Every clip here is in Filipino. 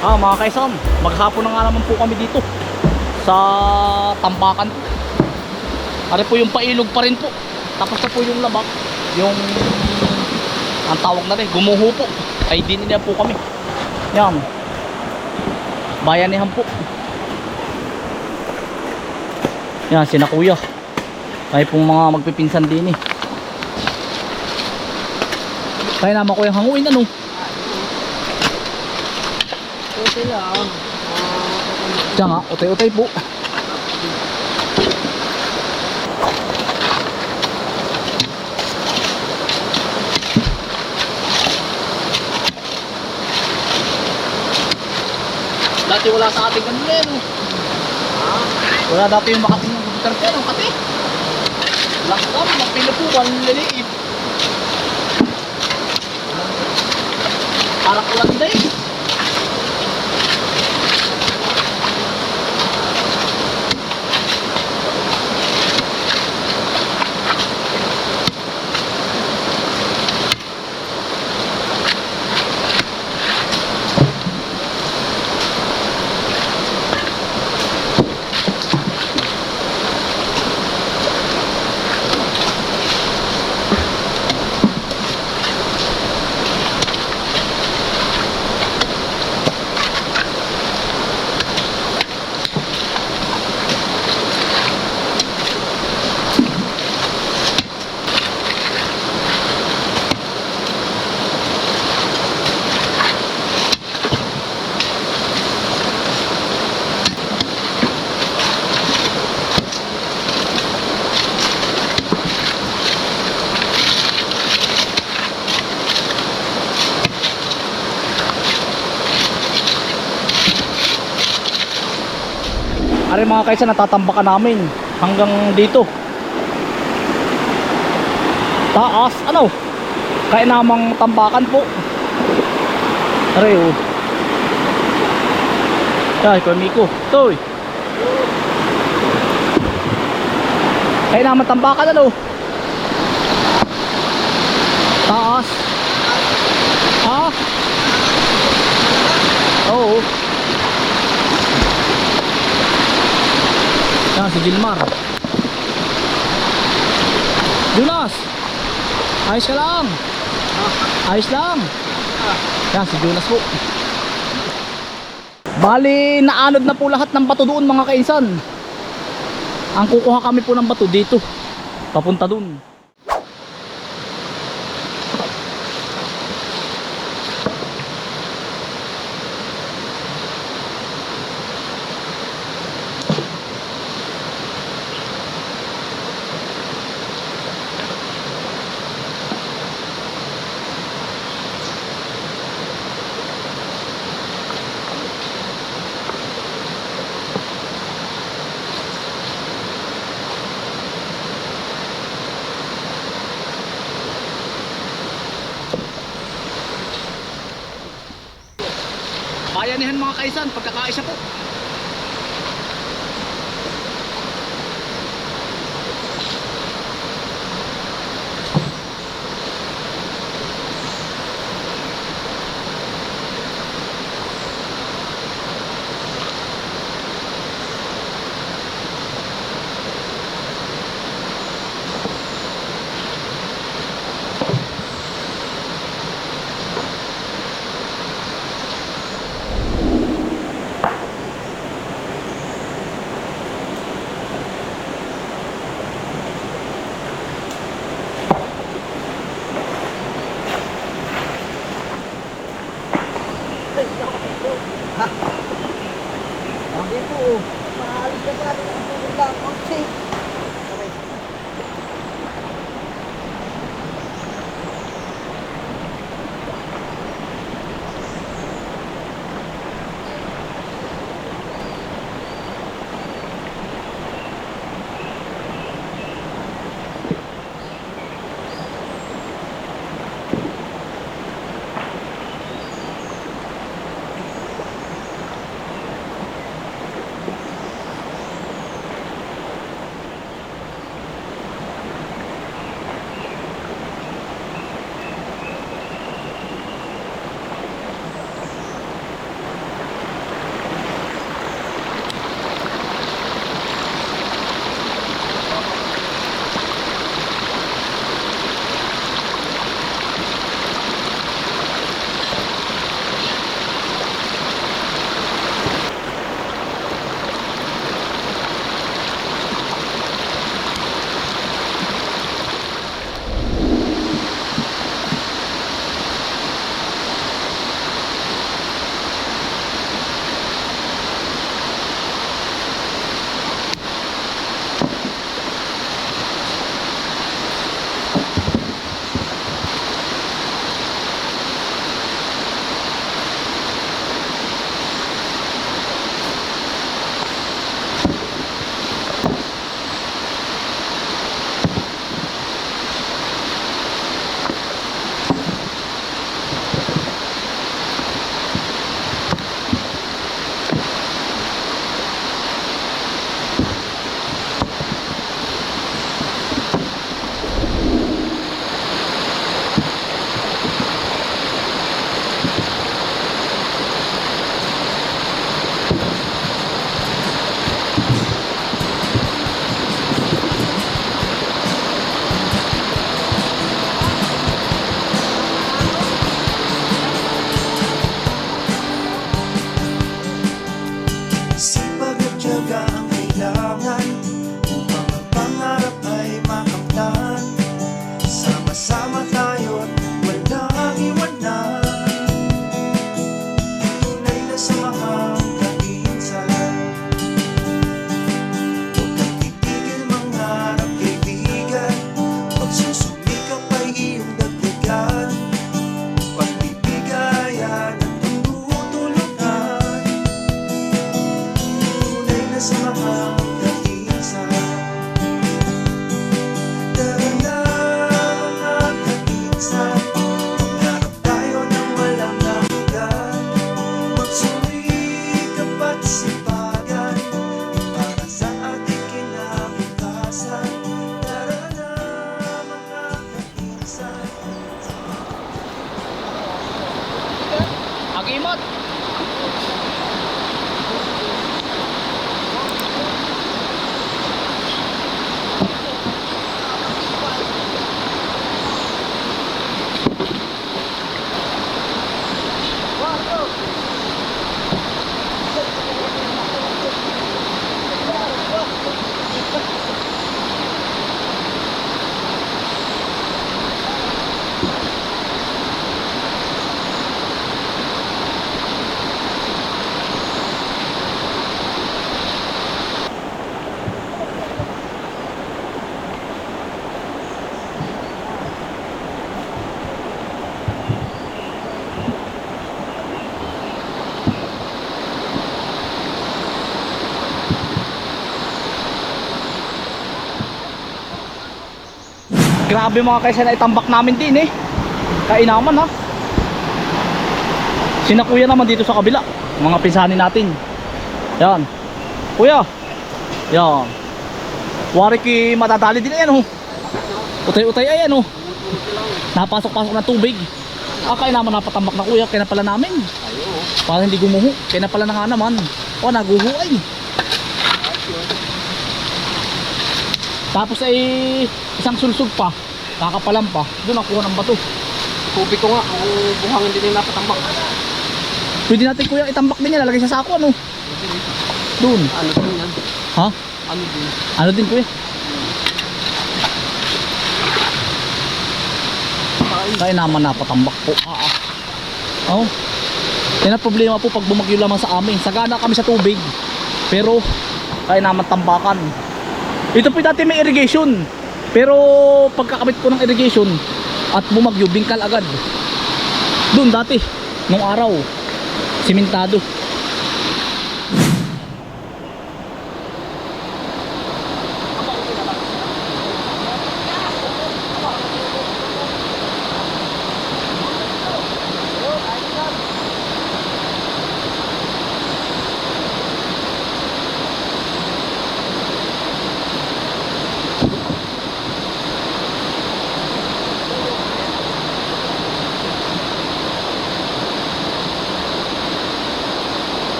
Ah, mga kaisan, maghapon na nga naman po kami dito sa Tambakan. Ano po yung pailog pa rin po. Tapos na po yung labak. Yung ang tawag na rin, gumuho po. Ay din nila po kami. Yan. Bayanihan po. Yan, sina kuya. Ay pong mga magpipinsan din eh. Kaya naman yung hanguin ano. Okay lang. Diyan nga, utay-utay po. Dati wala sa ating ganun eh, no? Wala dati yung makating ng computer ko, no? Kati. Lakam, mapilo po, waliliit. Parang kulanda eh. Ari mga kaisa natatambakan namin hanggang dito. Taas, ano? Kaya namang tambakan po. Ari oh. Ay, ko Miko. Toy. Kaya naman tambakan ano? Taas. Ha? Oo. Yan si Gilmar. Jonas. Ayos ka lang. Ayos lang. Yan si Jonas po. Bali, naanod na po lahat ng bato doon mga kainsan. Ang kukuha kami po ng bato dito. Papunta doon. Bayanihan mga kaisan, pagkakaisa po. Gracias. Kainsan Grabe mga kaysa na itambak namin din eh. Kainaman ha. Sina kuya naman dito sa kabila. Mga pinsanin natin. Yan. Kuya. Yan. Wari ki matadali din yan oh. Utay-utay ayan oh. Napasok-pasok ng tubig. Ah, kaya naman napatambak na kuya. Kaya na pala namin. Para hindi gumuho. Kaya na pala na nga naman. O, naguho ay. Tapos ay isang sulsog pa. Kakapalan pa. Doon nakuha ng bato. Tubig ko nga, kung buhangin din yung napatambak. Pwede natin kuya itambak din yan. Lalagay sa sako ano. Doon. Ano din yan? Ha? Ano din? Ano din kuya? Kaya naman napatambak po. Ah, ah. Oh. Yan ang problema po pag bumagyo lamang sa amin. Sagana kami sa tubig. Pero kaya naman tambakan. Ito po dati may irrigation. Pero pagkakabit po ng irrigation at bumagyo, bingkal agad. Doon dati, nung araw, simentado.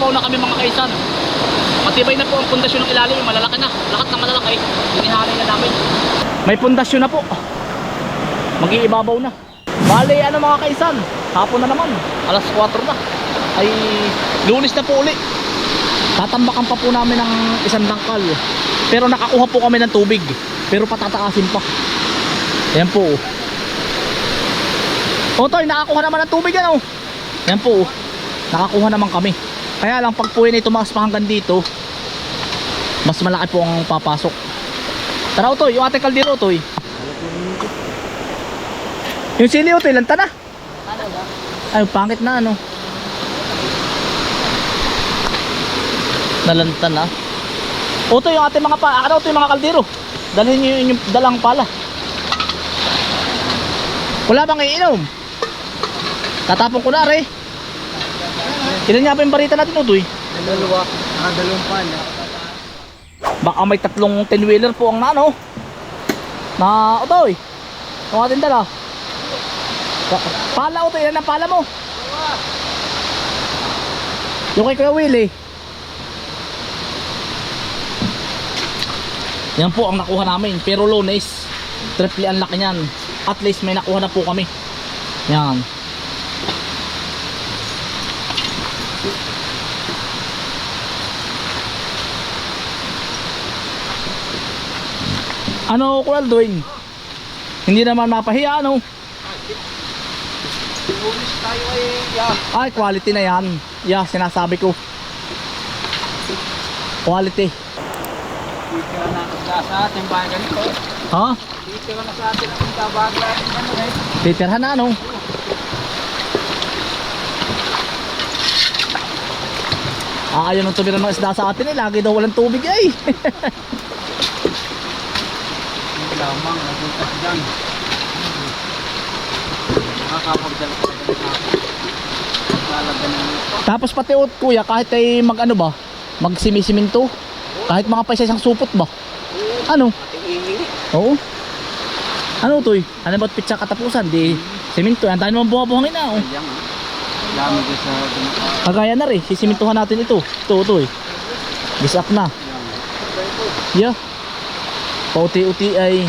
Mag-iibabaw na kami mga kaisan. Matibay na po ang pundasyon ng ilalim, malalaki na. Lahat ng malalaki, hinihalay na namin. May pundasyon na po. Mag-iibabaw na. Bale, ano mga kaisan? Hapon na naman. Alas 4 na. Ay, lunis na po uli. Tatambakan pa po namin ng isang dangkal. Pero nakakuha po kami ng tubig. Pero patataasin pa. Yan po. Otoy, nakakuha naman ng tubig? Yan po. Nakakuha naman kami. Kaya lang pag po yun ay pa hanggang dito, mas malaki po ang papasok. Tara Otoy, yung ating kaldero Otoy. Yung sili Otoy, lanta na. Ay, pangit na ano. Nalanta na. Otoy, yung ating mga pa, ano Otoy, mga kaldero. Dalhin nyo yung inyong dalang pala. Wala bang iinom? Tatapon ko na re. Ilan nga ba yung barita natin Otoy? Dalawa. Ah, dalawang pan. Baka may tatlong 10 wheeler po ang nano. Na Otoy. Kung atin dala. Pa- Pala o to, yan ang pala mo. Yung kay Kuya Willie. Yan po ang nakuha namin. Pero lunes, triple ang laki niyan. At least may nakuha na po kami. Yan. Ano Kuya Aldwin? Hindi naman mapahiya ano? Lunis tayo ay yeah. Ay, quality na yan. Yeah, sinasabi ko. Quality. Dito na sa ating bahay ganito. Ha? Dito na sa atin ang babago at ano eh. Titirhan na ano? Ah, ayaw ng tumira ng isda sa atin eh. Lagi daw walang tubig ay. Lamang nabutas dyan. Nakakapagdala ka na sa Lalagyan ng lupa. Tapos pati o kuya, kahit ay mag ano ba? Magsimisiminto. Kahit mga pa isang supot ba? Ano? Oo. Ano to? Ano ba't pitsa katapusan? Di siminto. Yan tayo naman buhabuhangin na. Oh. Ayan ah. Dami din sa dumaka. Kagaya na rin. Sisimintuhan natin ito. Ito, ito eh. Na. Ayan. Yeah. Pauti-uti ay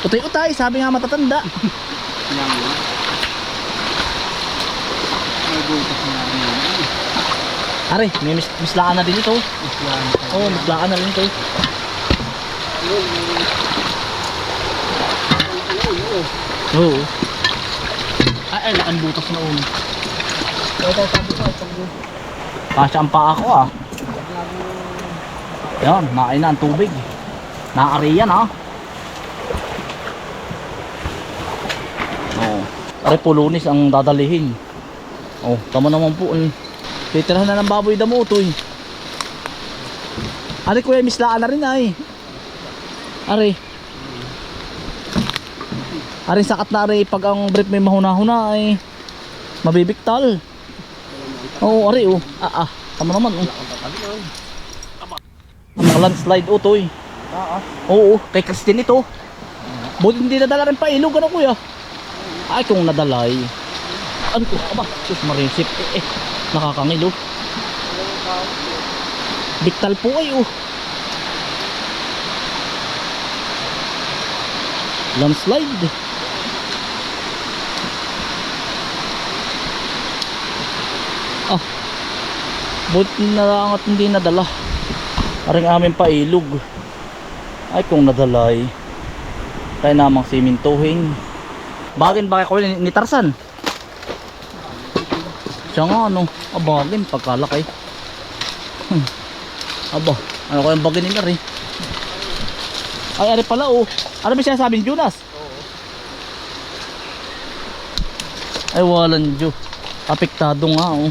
Utay-utay, sabi nga matatanda. Ayan ah. May butas na yan. Are, may mis mislaan na din ito. Oo, oh, mislaan na rin ito. Yun. Oo. Ay, ay, ang butas na ulo. Kasya ang paa ko ah. Yan, naay na ang tubig. Naari yan. Oo. Are pulunis ang dadalihin. Oh, tama naman po. eh. Titirahan na ng baboy damo to eh. Are kuya, mislaan na rin ay. Are. Are sakat na are pag ang brief may mahuna-huna ay mabibiktal. Oo, are oh. Ah, ah. Tama naman oh. Ang landslide oh. Oo. Oo, kay Christine ito. Buti hindi nadala rin pa ilog, ano kuya? Ay, kung nadalay. Ano ko? Aba, sus marinsip. Eh, eh, nakakangilo. Biktal po ay oh. Landslide. Ah. Buti na lang at hindi nadala. Aring amin pa ilog. Ay kung nadalay. Kaya namang simintuhin. Bagin ba kayo ni, Tarzan? Siya nga ano. Ah, bagin pagkalaki. Hmm. Aba, ano ko yung bagin ni Mary? Ay, ari pala oh. Ano ba siya sabi ni Jonas? Ay, walang Diyo. Apektado nga oh.